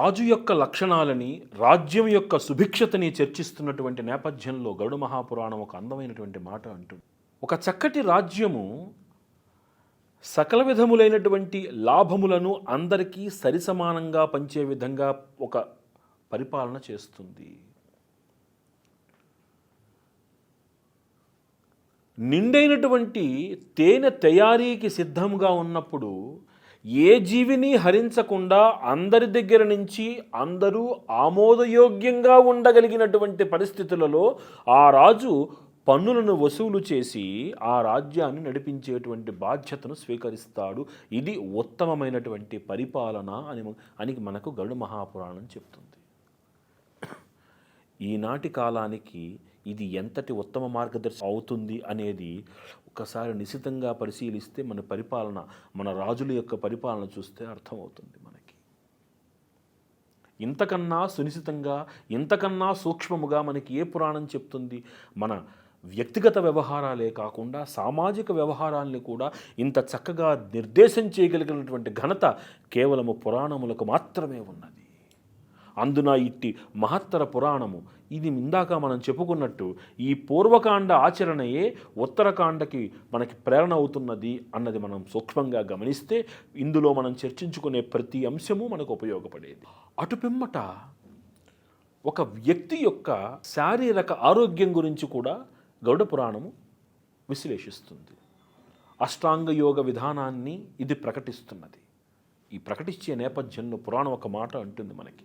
రాజు యొక్క లక్షణాలని రాజ్యం యొక్క సుభిక్షతని చర్చిస్తున్నటువంటి నేపథ్యంలో గరుడ మహాపురాణం ఒక అందమైనటువంటి మాట అంటుంది. ఒక చక్కటి రాజ్యము సకల విధములైనటువంటి లాభములను అందరికీ సరిసమానంగా పంచే విధంగా ఒక పరిపాలన చేస్తుంది. నిండైనటువంటి తేనె తయారీకి సిద్ధంగా ఉన్నప్పుడు ఏ జీవిని హరించకుండా అందరి దగ్గర నుంచి అందరూ ఆమోదయోగ్యంగా ఉండగలిగినటువంటి పరిస్థితులలో ఆ రాజు పన్నులను వసూలు చేసి ఆ రాజ్యాన్ని నడిపించేటువంటి బాధ్యతను స్వీకరిస్తాడు. ఇది ఉత్తమమైనటువంటి పరిపాలన అని అని మనకు గరుడు మహాపురాణం చెప్తుంది. ఈనాటి కాలానికి ఇది ఎంతటి ఉత్తమ మార్గదర్శి అవుతుంది అనేది ఒకసారి నిశితంగా పరిశీలిస్తే మన పరిపాలన మన రాజుల యొక్క పరిపాలన చూస్తే అర్థమవుతుంది మనకి. ఇంతకన్నా సునిశితంగా ఇంతకన్నా సూక్ష్మముగా మనకి ఏ పురాణం చెప్తుంది? మన వ్యక్తిగత వ్యవహారాలే కాకుండా సామాజిక వ్యవహారాల్ని కూడా ఇంత చక్కగా నిర్దేశం చేయగలిగినటువంటి ఘనత కేవలము పురాణములకు మాత్రమే ఉన్నది. అందున ఇట్టి మహత్తర పురాణము. ఇది ఇందాక మనం చెప్పుకున్నట్టు ఈ పూర్వకాండ ఆచరణయే ఉత్తరకాండకి మనకి ప్రేరణ అవుతున్నది అన్నది మనం సూక్ష్మంగా గమనిస్తే ఇందులో మనం చర్చించుకునే ప్రతి అంశము మనకు ఉపయోగపడేది. అటు పిమ్మట ఒక వ్యక్తి యొక్క శారీరక ఆరోగ్యం గురించి కూడా గౌడ పురాణము విశ్లేషిస్తుంది. అష్టాంగ యోగ విధానాన్ని ఇది ప్రకటిస్తున్నది. ఈ ప్రకటించే నేపథ్యంలో పురాణం ఒక మాట అంటుంది మనకి.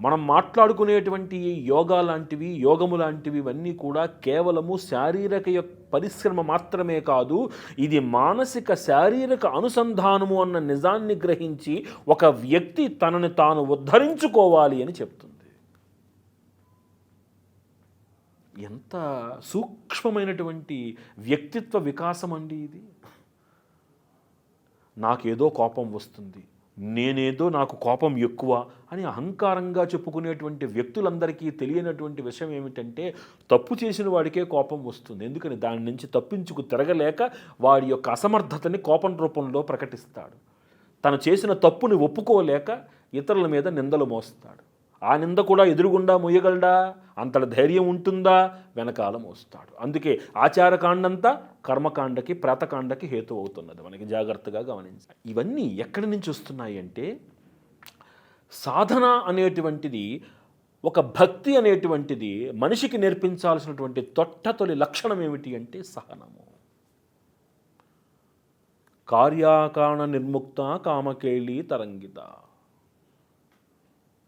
మనం మాట్లాడుకునేటువంటి యోగా లాంటివి యోగము లాంటివి ఇవన్నీ కూడా కేవలము శారీరక యొక్క పరిశ్రమ మాత్రమే కాదు ఇది మానసిక శారీరక అనుసంధానము అన్న నిజాన్ని గ్రహించి ఒక వ్యక్తి తనని తాను ఉద్ధరించుకోవాలి అని చెప్తుంది. ఎంత సూక్ష్మమైనటువంటి వ్యక్తిత్వ వికాసం అండి ఇది. నాకేదో కోపం వస్తుంది. నేనేదో నాకు కోపం ఎక్కువ అని అహంకారంగా చెప్పుకునేటువంటి వ్యక్తులందరికీ తెలియనటువంటి విషయం ఏమిటంటే తప్పు చేసిన వాడికే కోపం వస్తుంది. ఎందుకని? దాని నుంచి తప్పించుకు తిరగలేక వాడి యొక్క అసమర్థతని కోపం రూపంలో ప్రకటిస్తాడు. తను చేసిన తప్పుని ఒప్పుకోలేక ఇతరుల మీద నిందలు మోస్తాడు. ఆ నింద కూడా ఎదురుగుండా మొయ్యగలడా అంతటి ధైర్యం ఉంటుందా? వెనకాల మోస్తాడు. అందుకే ఆచారకాండంతా కర్మకాండకి ప్రాతకాండకి హేతు అవుతున్నది. మనకి జాగ్రత్తగా గమనించాలి. ఇవన్నీ ఎక్కడి నుంచి వస్తున్నాయి అంటే సాధన అనేటువంటిది ఒక భక్తి అనేటువంటిది మనిషికి నేర్పించాల్సినటువంటి తొట్టతొలి లక్షణం ఏమిటి అంటే సహనము. కార్యాకారణ నిర్ముక్త కామకేళి తరంగిత.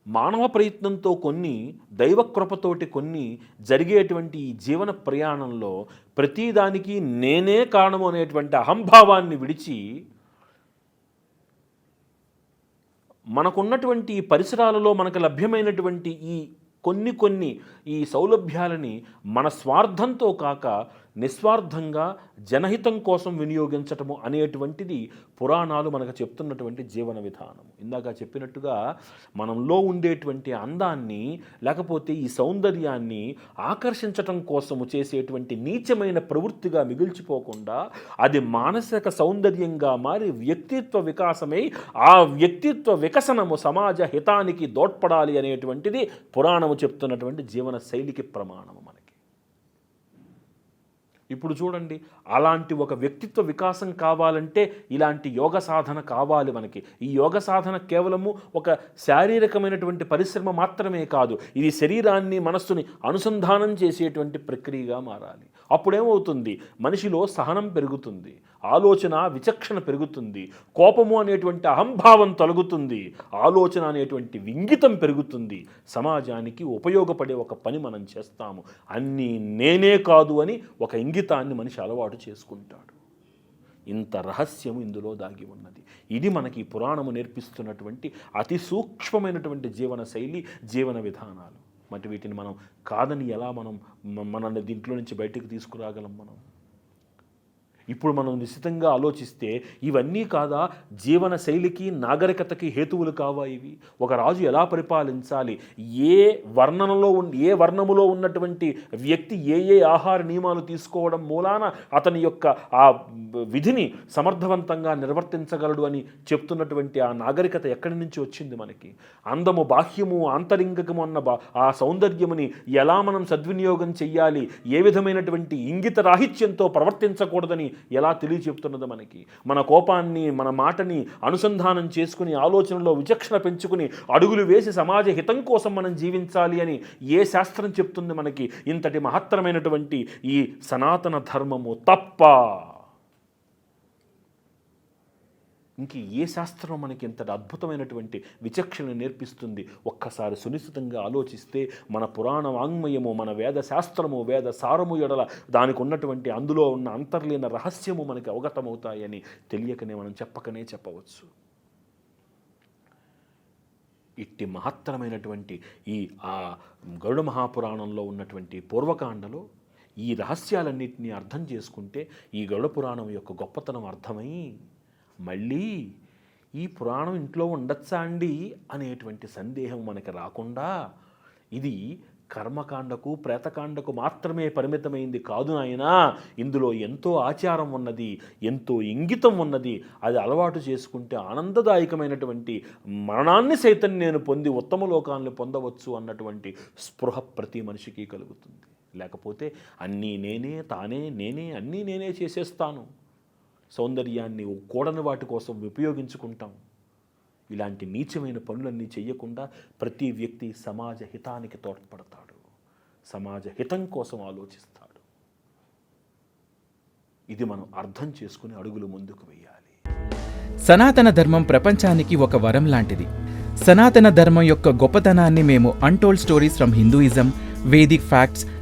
మానవ ప్రయత్నంతో కొన్ని దైవకృపతోటి కొన్ని జరిగేటువంటి ఈ జీవన ప్రయాణంలో ప్రతిదానికి నేనే కారణము అనేటువంటి అహంభావాన్ని విడిచి మనకున్నటువంటి పరిసరాలలో మనకు లభ్యమైనటువంటి ఈ కొన్ని కొన్ని ఈ సౌలభ్యాలని మన స్వార్థంతో కాక నిస్వార్థంగా జనహితం కోసం వినియోగించటము అనేటువంటిది పురాణాలు మనకు చెప్తున్నటువంటి జీవన విధానం ఇందాక చెప్పినట్టుగా మనంలో ఉండేటువంటి అందాన్ని లేకపోతే ఈ సౌందర్యాన్ని ఆకర్షించటం కోసము చేసేటువంటి నీచమైన ప్రవృత్తిగా మిగిల్చిపోకుండా అది మానసిక సౌందర్యంగా మారి వ్యక్తిత్వ వికాసమై ఆ వ్యక్తిత్వ వికసనము సమాజ హితానికి దోడ్పడాలి అనేటువంటిది మనము చెప్తున్నటువంటి జీవన శైలికి ప్రమాణము మనకి. ఇప్పుడు చూడండి అలాంటి ఒక వ్యక్తిత్వ వికాసం కావాలంటే ఇలాంటి యోగ సాధన కావాలి మనకి. ఈ యోగ సాధన కేవలము ఒక శారీరకమైనటువంటి పరిశ్రమ మాత్రమే కాదు ఇది శరీరాన్ని మనస్సుని అనుసంధానం చేసేటువంటి ప్రక్రియగా మారాలి. అప్పుడేమవుతుంది? మనిషిలో సహనం పెరుగుతుంది. ఆలోచన విచక్షణ పెరుగుతుంది. కోపము అనేటువంటి అహంభావం తొలగుతుంది. ఆలోచన అనేటువంటి వింగితం పెరుగుతుంది. సమాజానికి ఉపయోగపడే ఒక పని మనం చేస్తాము. అన్నీ నేనే కాదు అని ఒక ఇంగితాన్ని మనిషి అలవాటు చేసుకుంటాడు. ఇంత రహస్యం ఇందులో దాగి ఉన్నది. ఇది మనకి పురాణము నేర్పిస్తున్నటువంటి అతి సూక్ష్మమైనటువంటి జీవన శైలి జీవన విధానాలు. మరి వీటిని మనం కాదని ఎలా మనం మనల్ని దీంట్లో నుంచి బయటకు తీసుకురాగలం మనం? ఇప్పుడు మనం నిశ్చితంగా ఆలోచిస్తే ఇవన్నీ కాదా? జీవన శైలికి నాగరికతకి హేతువులు కావా ఇవి? ఒక రాజు ఎలా పరిపాలించాలి? ఏ వర్ణనలో ఉన్ ఏ వర్ణములో ఉన్నటువంటి వ్యక్తి ఏ ఏ ఆహార నియమాలు తీసుకోవడం మూలాన అతని యొక్క ఆ విధిని సమర్థవంతంగా నిర్వర్తించగలడు అని చెప్తున్నటువంటి ఆ నాగరికత ఎక్కడి నుంచి వచ్చింది మనకి? అందము బాహ్యము ఆంతరింగకము అన్న బా ఆ సౌందర్యముని ఎలా మనం సద్వినియోగం చెయ్యాలి? ఏ విధమైనటువంటి ఇంగిత రాహిత్యంతో ప్రవర్తించకూడదని ఎలా తెలియచెప్తున్నది మనకి? మన కోపాన్ని మన మాటని అనుసంధానం చేసుకుని ఆలోచనలో విచక్షణ పెంచుకుని అడుగులు వేసి సమాజ హితం కోసం మనం జీవించాలి అని ఏ శాస్త్రం చెప్తుంది మనకి? ఇంతటి మహత్తరమైనటువంటి ఈ సనాతన ధర్మము తప్ప ఇంక ఏ శాస్త్రం మనకి ఇంత అద్భుతమైనటువంటి విచక్షణ నేర్పిస్తుంది? ఒక్కసారి సునిశ్చితంగా ఆలోచిస్తే మన పురాణ వాంగ్మయము మన వేద శాస్త్రము వేద సారము ఎడల దానికి ఉన్నటువంటి అందులో ఉన్న అంతర్లీన రహస్యము మనకి అవగతమవుతాయని తెలియకనే మనం చెప్పకనే చెప్పవచ్చు. ఇట్టి మహత్తరమైనటువంటి ఈ ఆ గరుడ మహాపురాణంలో ఉన్నటువంటి పూర్వకాండలో ఈ రహస్యాలన్నింటినీ అర్థం చేసుకుంటే ఈ గరుడ పురాణం యొక్క గొప్పతనం అర్థమై మళ్ళీ ఈ పురాణం ఇంట్లో ఉండొచ్చా అండి? అనేటువంటి సందేహం మనకి రాకుండా ఇది కర్మకాండకు ప్రేతకాండకు మాత్రమే పరిమితమైంది కాదు నాయనా. ఇందులో ఎంతో ఆచారం ఉన్నది ఎంతో ఇంగితం ఉన్నది. అది అలవాటు చేసుకుంటే ఆనందదాయకమైనటువంటి మరణాన్ని సైతం నేను పొంది ఉత్తమ లోకాన్ని పొందవచ్చు అన్నటువంటి స్పృహ ప్రతి మనిషికి కలుగుతుంది. లేకపోతే అన్నీ నేనే తానే నేనే అన్నీ నేనే చేసేస్తాను. సౌందర్యాన్ని కూడని వాటి కోసం ఉపయోగించుకుంటాం. ఇలాంటి నీచమైన పనులన్నీ చేయకుండా ప్రతి వ్యక్తి సమాజ హితానికి తోడ్పడతాడు. సమాజ హితం కోసం ఆలోచిస్తాడు. ఇది మనం అర్థం చేసుకుని అడుగులు ముందుకు వేయాలి. సనాతన ధర్మం ప్రపంచానికి ఒక వరం లాంటిది. సనాతన ధర్మం యొక్క గొప్పతనాన్ని మేము untold stories from Hinduism Vedic facts